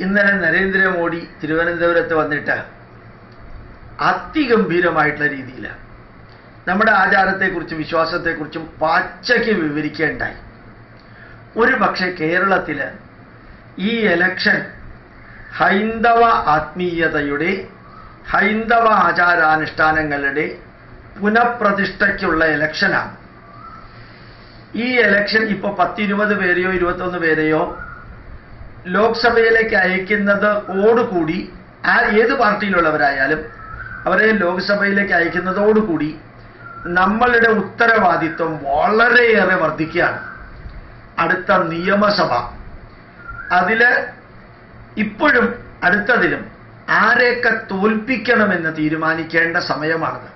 ഇന്നലെ നരേന്ദ്രമോദി തിരുവനന്തപുരത്ത് വന്നിട്ട് അതിഗംഭീരമായിട്ടുള്ള രീതിയിലാണ് നമ്മുടെ ആചാരത്തെക്കുറിച്ചും വിശ്വാസത്തെക്കുറിച്ചും പച്ചയ്ക്ക് വിവരിക്കേണ്ടായി. ഒരു പക്ഷേ കേരളത്തിൽ ഈ എലക്ഷൻ ഹൈന്ദവ ആത്മീയതയുടെ ഹൈന്ദവ ആചാരാനുഷ്ഠാനങ്ങളുടെ പുനഃപ്രതിഷ്ഠയ്ക്കുള്ള എലക്ഷനാണ് ഈ എലക്ഷൻ ഇപ്പോൾ പത്തിരുപത് പേരെയോ ഇരുപത്തൊന്ന് പേരെയോ ലോക്സഭയിലേക്ക് അയക്കുന്നത് ഓടുകൂടി ആ ഏത് പാർട്ടിയിലുള്ളവരായാലും അവരെ ലോക്സഭയിലേക്ക് അയക്കുന്നതോടുകൂടി നമ്മളുടെ ഉത്തരവാദിത്വം വളരെയേറെ വർദ്ധിക്കുകയാണ്. അടുത്ത നിയമസഭ. അതിൽ ഇപ്പോഴും അടുത്തതിലും ആരെയൊക്കെ തോൽപ്പിക്കണമെന്ന് തീരുമാനിക്കേണ്ട സമയമാണത്.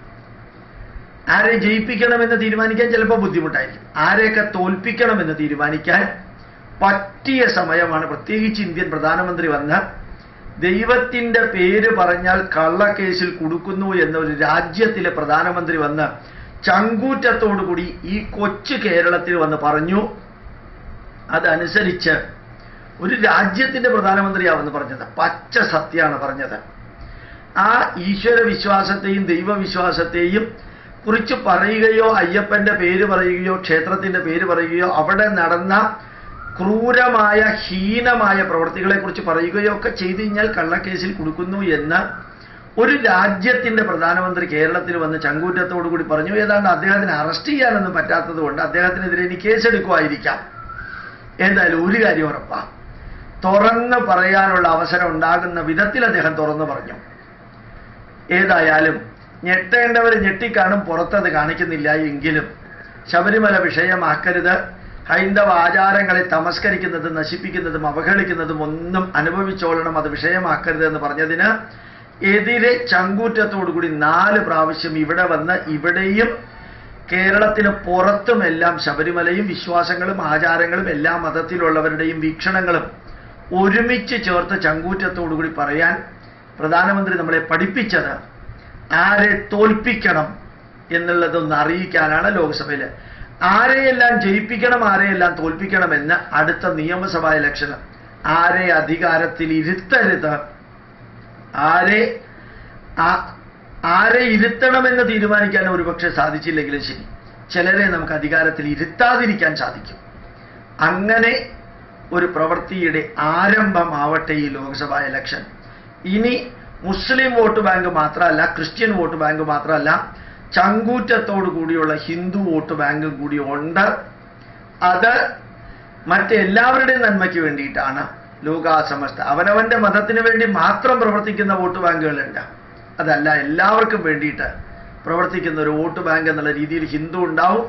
ആരെ ജയിപ്പിക്കണമെന്ന് തീരുമാനിക്കാൻ ചിലപ്പോൾ ബുദ്ധിമുട്ടായിരിക്കും. ആരെയൊക്കെ തോൽപ്പിക്കണമെന്ന് തീരുമാനിക്കാൻ പറ്റിയ സമയമാണ്. പ്രത്യേകിച്ച് ഇന്ത്യൻ പ്രധാനമന്ത്രി വന്ന് ദൈവത്തിന്റെ പേര് പറഞ്ഞാൽ കള്ളക്കേസിൽ കൊടുക്കുന്നു എന്ന ഒരു രാജ്യത്തിലെ പ്രധാനമന്ത്രി വന്ന് ചങ്കൂറ്റത്തോടുകൂടി ഈ കൊച്ചു കേരളത്തിൽ വന്ന് പറഞ്ഞു. അതനുസരിച്ച് ഒരു രാജ്യത്തിന്റെ പ്രധാനമന്ത്രിയാവെന്ന് പറഞ്ഞത്. പച്ച സത്യമാണ് പറഞ്ഞത്. ആ ഈശ്വര വിശ്വാസത്തെയും ദൈവവിശ്വാസത്തെയും കുറിച്ച് പറയുകയോ അയ്യപ്പന്റെ പേര് പറയുകയോ ക്ഷേത്രത്തിന്റെ പേര് പറയുകയോ അവിടെ നടന്ന ക്രൂരമായ ഹീനമായ പ്രവൃത്തികളെക്കുറിച്ച് പറയുകയോ ഒക്കെ ചെയ്തു കഴിഞ്ഞാൽ കള്ളക്കേസിൽ കൊടുക്കുന്നു എന്ന് ഒരു രാജ്യത്തിന്റെ പ്രധാനമന്ത്രി കേരളത്തിൽ വന്ന് ചങ്കൂറ്റത്തോടു കൂടി പറഞ്ഞു. ഏതാണ്ട് അദ്ദേഹത്തിന് അറസ്റ്റ് ചെയ്യാനൊന്നും പറ്റാത്തത് കൊണ്ട് അദ്ദേഹത്തിനെതിരെ ഇനി കേസെടുക്കുമായിരിക്കാം. എന്തായാലും ഒരു കാര്യം ഉറപ്പാ. തുറന്ന് പറയാനുള്ള അവസരം ഉണ്ടാകുന്ന വിധത്തിൽ അദ്ദേഹം തുറന്നു പറഞ്ഞു. ഏതായാലും ഞെട്ടേണ്ടവർ ഞെട്ടിക്കാണും പുറത്തത് കാണിക്കുന്നില്ല എങ്കിലും ശബരിമല വിഷയമാക്കരുത്. ഹൈന്ദവ ആചാരങ്ങളെ തമസ്കരിക്കുന്നതും നശിപ്പിക്കുന്നതും അവഹേളിക്കുന്നതും ഒന്നും അനുഭവിച്ചോളണം അത് വിഷയമാക്കരുത് എന്ന് പറഞ്ഞതിന് എതിരെ ചങ്കൂറ്റത്തോടുകൂടി നാല് പ്രാവശ്യം ഇവിടെ വന്ന് ഇവിടെയും കേരളത്തിന് പുറത്തുമെല്ലാം ശബരിമലയും വിശ്വാസങ്ങളും ആചാരങ്ങളും എല്ലാ മതത്തിലുള്ളവരുടെയും വീക്ഷണങ്ങളും ഒരുമിച്ച് ചേർത്ത് ചങ്കൂറ്റത്തോടുകൂടി പറയാൻ പ്രധാനമന്ത്രി നമ്മളെ പഠിപ്പിച്ചത് ആരെ തോൽപ്പിക്കണം എന്നുള്ളതൊന്ന് അറിയിക്കാനാണ് ലോക്സഭയിൽ ആരെയെല്ലാം ജയിപ്പിക്കണം ആരെയെല്ലാം തോൽപ്പിക്കണമെന്ന് അടുത്ത നിയമസഭാ ഇലക്ഷൻ ആരെ അധികാരത്തിൽ ഇരുത്തരുത്? ആരെ ആരെ ഇരുത്തണമെന്ന് തീരുമാനിക്കാൻ ഒരുപക്ഷെ സാധിച്ചില്ലെങ്കിലും ശരി. ചിലരെ നമുക്ക് അധികാരത്തിൽ ഇരുത്താതിരിക്കാൻ സാധിക്കും. അങ്ങനെ ഒരു പ്രവൃത്തിയുടെ ആരംഭമാവട്ടെ ഈ ലോക്സഭാ ഇലക്ഷൻ. ഇനി മുസ്ലിം വോട്ട് ബാങ്ക് മാത്രമല്ല ക്രിസ്ത്യൻ വോട്ട് ബാങ്ക് മാത്രമല്ല ചങ്കൂറ്റത്തോടു കൂടിയുള്ള ഹിന്ദു വോട്ട് ബാങ്ക് കൂടി ഉണ്ട്. അത് മറ്റെല്ലാവരുടെയും നന്മയ്ക്ക് വേണ്ടിയിട്ടാണ് ലോകാസമസ്ത. അവനവന്റെ മതത്തിന് വേണ്ടി മാത്രം പ്രവർത്തിക്കുന്ന വോട്ട് ബാങ്കുകളുണ്ട് അതല്ല എല്ലാവർക്കും വേണ്ടിയിട്ട് പ്രവർത്തിക്കുന്ന ഒരു വോട്ട് ബാങ്ക് എന്നുള്ള രീതിയിൽ ഹിന്ദു ഉണ്ടാവും.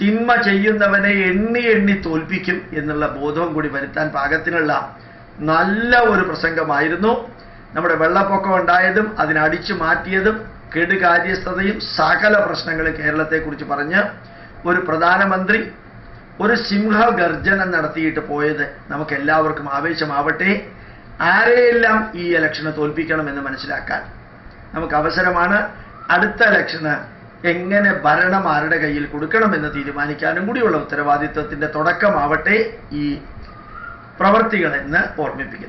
തിന്മ ചെയ്യുന്നവനെ എണ്ണി എണ്ണി തോൽപ്പിക്കും എന്നുള്ള ബോധവും കൂടി വരുത്താൻ പാകത്തിനുള്ള നല്ല ഒരു പ്രസംഗമായിരുന്നു. നമ്മുടെ വെള്ളപ്പൊക്കം ഉണ്ടായതും അതിനടിച്ചു മാറ്റിയതും കെടുകാര്യസ്ഥതയും സകല പ്രശ്നങ്ങളും കേരളത്തെക്കുറിച്ച് പറഞ്ഞ് ഒരു പ്രധാനമന്ത്രി ഒരു സിംഹഗർജനം നടത്തിയിട്ട് പോയത് നമുക്ക് എല്ലാവർക്കും ആവേശമാവട്ടെ. ആരെയെല്ലാം ഈ ഇലക്ഷന് തോൽപ്പിക്കണമെന്ന് മനസ്സിലാക്കാൻ നമുക്ക് അവസരമാണ് അടുത്ത ഇലക്ഷന് എങ്ങനെ ഭരണം ആരുടെ കയ്യിൽ കൊടുക്കണമെന്ന് തീരുമാനിക്കാനും കൂടിയുള്ള ഉത്തരവാദിത്വത്തിന്റെ തുടക്കമാവട്ടെ ഈ പ്രവർത്തികളെന്ന് ഓർമ്മിപ്പിക്കുന്നു.